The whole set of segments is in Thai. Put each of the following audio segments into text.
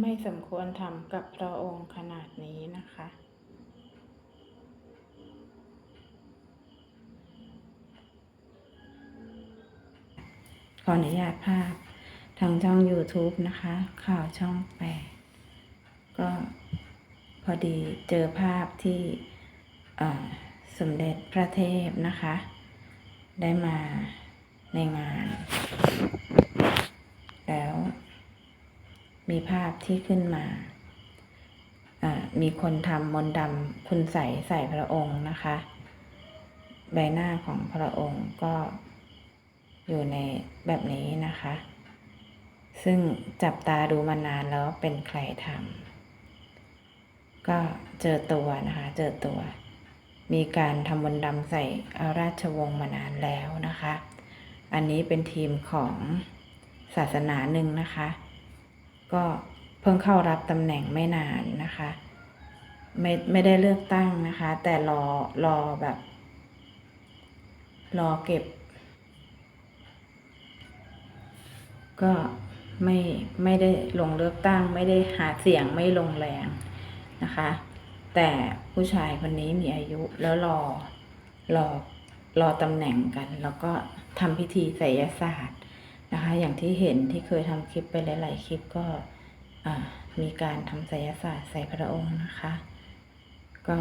ไม่สมควรทำกับพระองค์ขนาดนี้นะคะ ขออนุญาตภาพทางช่อง YouTube นะคะ ข่าวช่องแปดก็พอดีเจอภาพที่สมเด็จพระเทพนะคะ ได้มาในงาน มีภาพที่ขึ้นมามีคนทำมนต์ดำคุณใสใส่พระองค์นะคะ ใบหน้าของพระองค์ก็อยู่ในแบบนี้นะคะ ซึ่งจับตาดูมานานแล้วเป็นใครทำก็เจอตัวนะคะ เจอตัว มีการทำมนต์ดำใส่อาราชวงศ์มานานแล้วนะคะ อันนี้เป็นทีมของศาสนาหนึ่งนะคะ ก็เพิ่งเข้ารับตำแหน่งไม่นานนะคะ ไม่ไม่ได้เลือกตั้งนะคะ แต่รอรอแบบ รอเก็บ ก็ไม่ไม่ได้ลงเลือกตั้ง ไม่ได้หาเสียงไม่ลงแรงนะคะ แต่ผู้ชายคนนี้มีอายุแล้วรอรอรอตำแหน่งกัน แล้วก็ทำพิธีไสยศาสตร์ นะคะ อย่างที่เห็นที่เคยทำคลิปไปหลาย ๆ คลิปก็มีการทำไสยศาสตร์ใส่พระองค์นะคะ ก็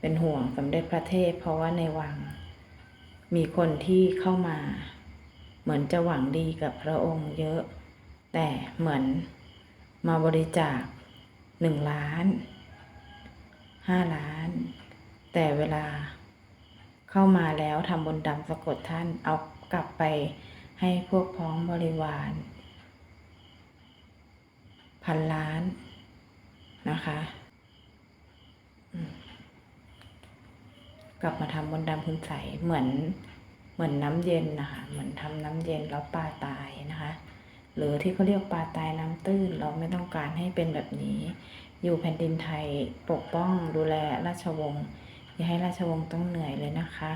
เป็นห่วงสมเด็จพระเทพ เพราะว่าในวังมีคนที่เข้ามา เหมือนจะหวังดีกับพระองค์เยอะ แต่เหมือนมาบริจาคหนึ่งล้านห้าล้าน แต่เวลาเข้ามาแล้วทำบนดำสะกดท่านเอากลับไป ให้พวกพ้องบริวาร พันล้านนะคะกลับมาทำบนต์ดำคุณใสเหมือนเหมือนน้ำเย็นนะคะเหมือนทำน้ำเย็นแล้วปลาตายนะคะ หรือที่เขาเรียกปลาตายน้ำตื้น เราไม่ต้องการให้เป็นแบบนี้ อยู่แผ่นดินไทยปกป้องดูแลราชวงศ์อย่าให้ราชวงศ์ต้องเหนื่อยเลยนะคะ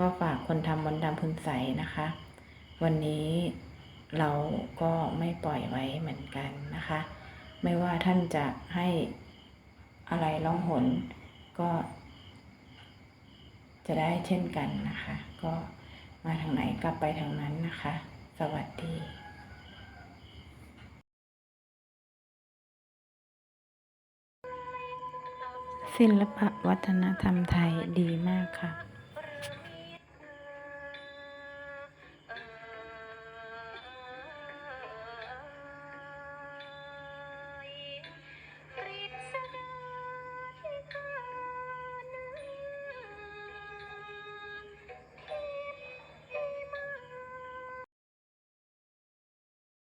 ก็ฝากคนทำบนต์ดำพุนใสนะคะ วันนี้เราก็ไม่ปล่อยไว้เหมือนกันนะคะ ไม่ว่าท่านจะให้อะไรล่องหนก็ จะได้เช่นกันนะคะ ก็มาทางไหนกลับไปทางนั้นนะคะ สวัสดีศิลปะวัฒนธรรมไทยดีมากค่ะ